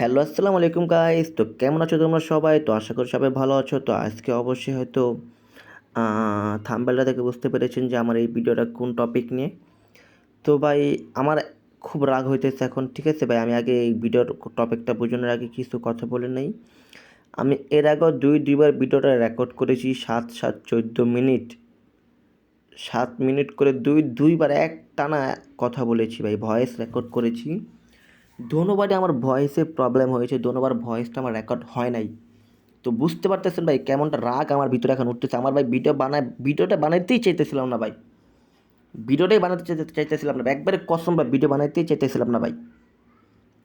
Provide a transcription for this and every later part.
Hello, আসসালামু আলাইকুম guys তো কেমন আছো তোমরা সবাই? তো আশা করি সবাই ভালো আছো। তো আজকে অবশ্যই হয়তো থাম্বেলটা দেখে বুঝতে পেরেছেন যে আমার এই ভিডিওটা কোন টপিক নিয়ে। তো ভাই, আমার খুব রাগ হইতেছে এখন, ঠিক আছে ভাই? আমি আগে এই ভিডিওর টপিকটা বোঝানোর আগে কিছু কথা বলে নেই। আমি এর আগেও দুই, দুইবার ভিডিওটা রেকর্ড করেছি সাত সাত, চোদ্দ মিনিট। সাত মিনিট করে দুই, দুইবার এক টানা কথা বলেছি ভাই ভয়েস রেকর্ড করেছি। দোনোবারই আমার ভয়েসে প্রবলেম হয়েছে, দোনোবার ভয়েসটা আমার রেকর্ড হয় নাই। তো বুঝতে পারতেছেন ভাই কেমনটা রাগ আমার ভিতরে এখন উঠতেছে। আমার ভাই ভিডিও বানায় ভিডিওটা বানাইতেই চাইতেছিলাম না ভাই। ভিডিওটাই বানাতে চাইতে- চাইতেছিলাম না একবারে কসম ভাই ভিডিও বানাইতেই চাইতেছিলাম না ভাই।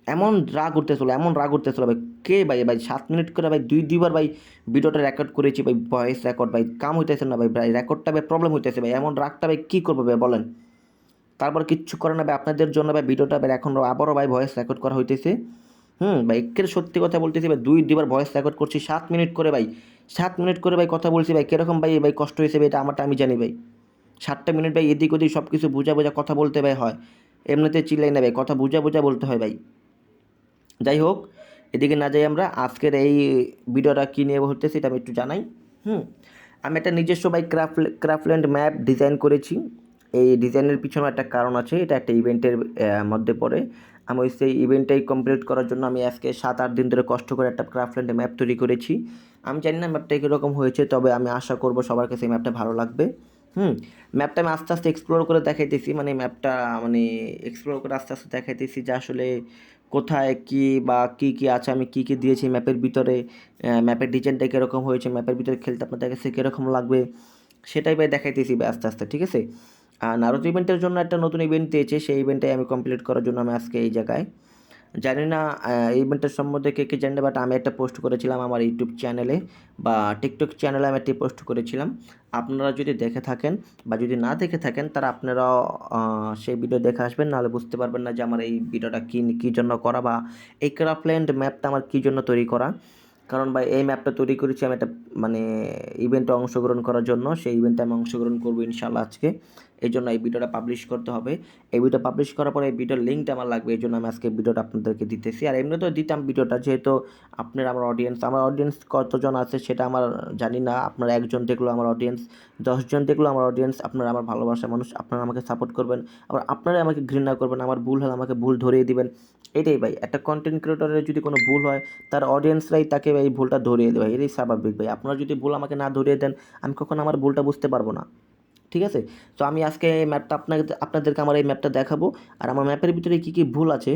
এমন রাগ উঠতেছিল, এমন রাগ উঠতেছিল ভাই, কে ভাই ভাই? সাত মিনিট করে ভাই, দুই, দুইবার ভাই ভিডিওটা রেকর্ড করেছি ভাই ভয়েস রেকর্ড ভাই। কাম হইতেছে না ভাই ভাই রেকর্ডটা ভাই প্রবলেম হইতেছে ভাই। এমন রাগটা ভাই কী করব ভাই বলেন? তারপর কিচ্ছু করে না ভাই, আপনাদের জন্য ভাই, ভিডিওটা ভাই, এখন আবারও ভাই ভয়েস রেকর্ড করা হইতেছে। হুম, ভাই, একের সত্যি কথা বলতেছি ভাই, দুই দুবার ভয়েস রেকর্ড করছি, সাত মিনিট করে ভাই, সাত মিনিট করে ভাই কথা বলছি ভাই, কীরকম ভাই ভাই কষ্ট হয়েছে ভাই, এটা আমারটা আমি জানি ভাই। সাতটা মিনিট ভাই এদিক ওদিক সব কিছু বোঝা বোঝা কথা বলতে ভাই হয়, এমনিতে চিল্লাই না ভাই, কথা বোঝা বোঝা বলতে হয় ভাই। যাই হোক, এদিকে না যাই আমরা, আজকের এই ভিডিওটা কী নিয়ে হচ্ছে সেটা আমি একটু জানাই। হুম, আমি একটা নিজস্ব ভাই ক্রাফট ক্রাফটল্যান্ড ম্যাপ ডিজাইন করেছি। এই ডিজাইনের পিছনে একটা কারণ আছে, এটা একটা ইভেন্টের মধ্যে পড়ে। আমি ওই সেই ইভেন্টটাই কমপ্লিট করার জন্য আমি আজকে সাত, আট দিন ধরে কষ্ট করে একটা ক্রাফটল্যান্ড ম্যাপ তৈরি করেছি। আমি জানি না ম্যাপটা কীরকম হয়েছে, তবে আমি আশা করব সবার কাছে এই ম্যাপটা ভালো লাগবে। হুম ম্যাপটা আমি আস্তে আস্তে এক্সপ্লোর করে দেখাইতেছি মানে ম্যাপটা মানে এক্সপ্লোর করে আস্তে আস্তে দেখাইতেছি যে আসলে কোথায় কি বা কি কি আছে, আমি কি কি দিয়েছি ম্যাপের ভিতরে ম্যাপের ডিজাইনটা কীরকম হয়েছে ম্যাপের ভিতরে খেলতে আপনাদের কাছে কীরকম লাগবে, সেটাই ভাই দেখাইতেছি আস্তে আস্তে, ঠিক আছে? আর নারুতো ইভেন্টের জন্য একটা নতুন ইভেন্ট দিয়েছে সেই ইভেন্টটাই আমি কমপ্লিট করার জন্য আমি আজকে এই জায়গায়। জানি না ইভেন্টের সম্বন্ধে কে কে জানে বাট আমি একটা পোস্ট করেছিলাম আমার ইউটিউব চ্যানেলে বা টিকটক চ্যানেলে আমি একটি পোস্ট করেছিলাম। আপনারা যদি দেখে থাকেন বা যদি না দেখে থাকেন তারা আপনারাও আহ, সেই ভিডিও দেখে আসবেন নাহলে বুঝতে পারবেন না যে আমার এই ভিডিওটা কী কী জন্য করা বা এই ক্রাফল্যান্ড ম্যাপটা আমার কী জন্য তৈরি করা। কারণ ভাই এই ম্যাপটা তৈরি করেছি আমি একটা মানে ইভেন্টে অংশগ্রহণ করার জন্য সেই ইভেন্টে আমি অংশগ্রহণ করব ইনশাল্লাহ আজকে। এই জন্য এই ভিডিওটা পাবলিশ করতে হবে। এই ভিডিও পাবলিশ করার পরে এই ভিডিওর লিঙ্কটা আমার লাগবে এই জন্য আমি আজকে ভিডিওটা আপনাদেরকে দিতেছি। আর এমনিতেও দিতাম ভিডিওটা, যেহেতু আপনার, আমার অডিয়েন্স আমার অডিয়েন্স কতজন আছে সেটা আমার জানি না। আপনারা একজন দেখল আমার অডিয়েন্স দশজন দেখল আমার অডিয়েন্স আপনারা আমার ভালোবাসা মানুষ, আপনারা আমাকে সাপোর্ট করবেন। আবার আপনারাই আমাকে ঘৃণা করবেন, আমার ভুল হলে আমাকে ভুল ধরিয়ে দিবেন। এটাই ভাই, একটা কন্টেন্ট ক্রিয়েটরের যদি কোনো ভুল হয়, তার অডিয়েন্সরাই তাকে এই ভুলটা ধরিয়ে দেবে এটাই স্বাভাবিক ভাই। আপনারা যদি ভুল আমাকে না ধরিয়ে দেন, আমি কখনো আমার ভুলটা বুঝতে পারব না। ঠিক আছে? তো আমি আজকে ম্যাপটা আপনাকে, আপনাদেরকে আমার এই ম্যাপটা দেখাবো। আর আমার ম্যাপের ভিতরে কী কী ভুল আছে,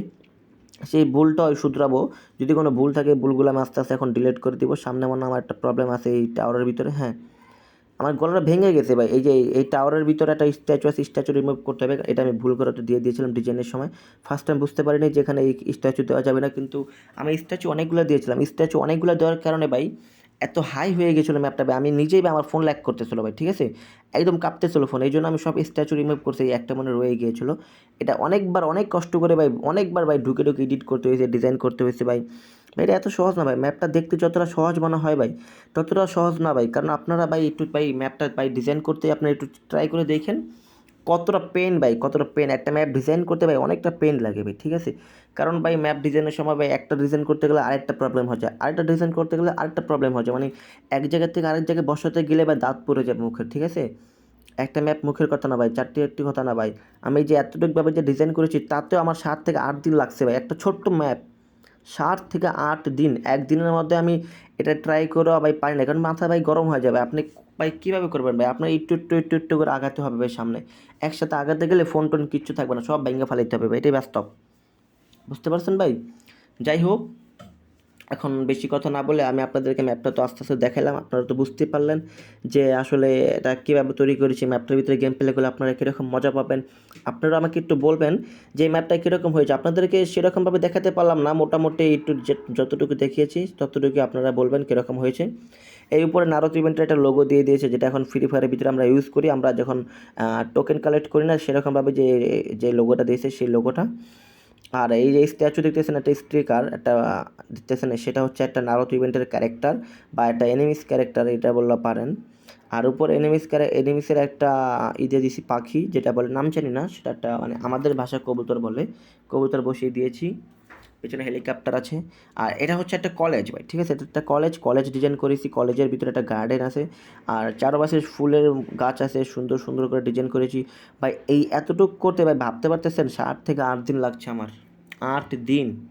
সেই ভুলটা শুধরাবো। যদি কোনো ভুল থাকে, ভুলগুলো আমি আস্তে আস্তে এখন ডিলিট করে দিব। সামনে মনে আমার একটা প্রবলেম আছে এই টাওয়ারের ভিতরে হ্যাঁ। আমার গলাটা ভেঙে গেছে ভাই, এই যে এই টাওয়ারের ভিতরে একটা স্ট্যাচু আছে স্ট্যাচু রিমুভ করতে হবে। এটা আমি ভুল করে দিয়ে দিয়েছিলাম ডিজাইনের সময়। ফার্স্ট টাইম বুঝতে পারিনি যে এখানে এই স্ট্যাচু দেওয়া যাবে না, কিন্তু আমি স্ট্যাচু অনেকগুলো দিয়েছিলাম। স্ট্যাচু অনেকগুলো দেওয়ার কারণে ভাই এত হাই হয়ে গেছিল ম্যাপটা আমি নিজেই আমার ফোন ল্যাক করতেছিল ভাই, ঠিক আছে? একদম কাঁপতেছিল ফোন এই জন্য আমি সব স্ট্যাচু রিমুভ করছি একটা মনে রয়ে গিয়েছিল। এটা অনেকবার, অনেক কষ্ট করে ভাই, অনেকবার ভাই ঢুকে ঢুকে এডিট করতে হয়েছে ডিজাইন করতে হয়েছে ভাই। ভাই, এটা এত সহজ না ভাই ম্যাপটা দেখতে যতটা সহজ মনে হয় ভাই, ততটা সহজ না ভাই। কারণ আপনারা ভাই একটু ভাই ম্যাপটা ভাই ডিজাইন করতে আপনারা একটু ট্রাই করে দেখেন। কতটা পেন ভাই, কতটা পেন একটা ম্যাপ ডিজাইন করতে ভাই অনেকটা পেন লাগে ভাই, ঠিক আছে? কারণ ভাই ম্যাপ ডিজাইনের সময় ভাই একটা ডিজাইন করতে গেলে আরেকটা প্রবলেম হচ্ছে আরেকটা ডিজাইন করতে গেলে আরেকটা প্রবলেম হচ্ছে মানে এক জায়গা থেকে আরেক জায়গায় বসাতে গেলে ভাই দাঁত পড়ে যাবে মুখের, ঠিক আছে? একটা ম্যাপ মুখের কথা না ভাই, চারটি একটি কথা না ভাই। আমি যে এতটুকুভাবে যে ডিজাইন করেছি, তাতেও আমার সাত থেকে আট দিন লাগছে ভাই। একটা ছোট্ট ম্যাপ সাত থেকে আট দিন একদিনের মধ্যে আমি এটা ট্রাই করে ভাই পারি না। কারণ মাথা ভাই গরম হয়ে যাবে। আপনি ভাই কীভাবে করবেন ভাই? আপনার একটু একটু একটু একটু করে আগাতে হবে ভাই সামনে। একসাথে আগাতে গেলে ফোন টোন কিচ্ছু থাকবে না। সব ব্যাঙ্গে ফালাইতে হবে ভাই। এটাই ব্যস্ত। বুঝতে পারছেন ভাই? যাই হোক। এখন বেশি কথা না বলে আমি আপনাদেরকে ম্যাপটা তো আস্তে আস্তে দেখালাম আপনারা তো বুঝতে পারলেন যে আসলে এটা কীভাবে তৈরি করেছি ম্যাপটার ভিতরে গেম প্লে করলে আপনারা কীরকম মজা পাবেন। আপনারা আমাকে একটু বলবেন যে ম্যাপটা কীরকম হয়েছে? আপনাদেরকে সেরকমভাবে দেখাতে পারলাম না, মোটামুটি একটু যে- যতটুকু দেখিয়েছি ততটুকু আপনারা বলবেন কীরকম হয়েছে। এই উপরে নারদ ইভেন্টের একটা লোগো দিয়ে দিয়েছে, যেটা এখন ফ্রি ফায়ারের ভিতরে আমরা ইউজ করি, আমরা যখন টোকেন কালেক্ট করি না, সেরকমভাবে যে যে লোগোটা দিয়েছে, সেই লোগোটা আর এই যে স্ট্যাচু দেখতেছেন, একটা স্ট্রিকার একটা দেখতেছেন, সেটা হচ্ছে একটা নারত ইভেন্টের ক্যারেক্টার বা একটা এনিমিস ক্যারেক্টার এটা বললে পারেন। আর উপর এনিমিস এনিমিসের একটা ইদে দিছি পাখি, যেটা বলে, নাম জানি না, সেটা একটা মানে আমাদের ভাষা কবুতর বলে। কবুতর বসিয়ে দিয়েছি। পেছনে হেলিকপ্টার আছে। আর এটা হচ্ছে একটা কলেজ ভাই, ঠিক আছে? এটা একটা কলেজ কলেজ ডিজাইন করেছি কলেজের ভিতরে একটা গার্ডেন আছে। আর চারপাশে ফুলের গাছ আছে, সুন্দর সুন্দর করে ডিজাইন করেছি। ভাই, এই এতটুকু করতে ভাই, ভাবতে পারতেছেন, সাত থেকে আট দিন লাগছে আমার। আট দিন।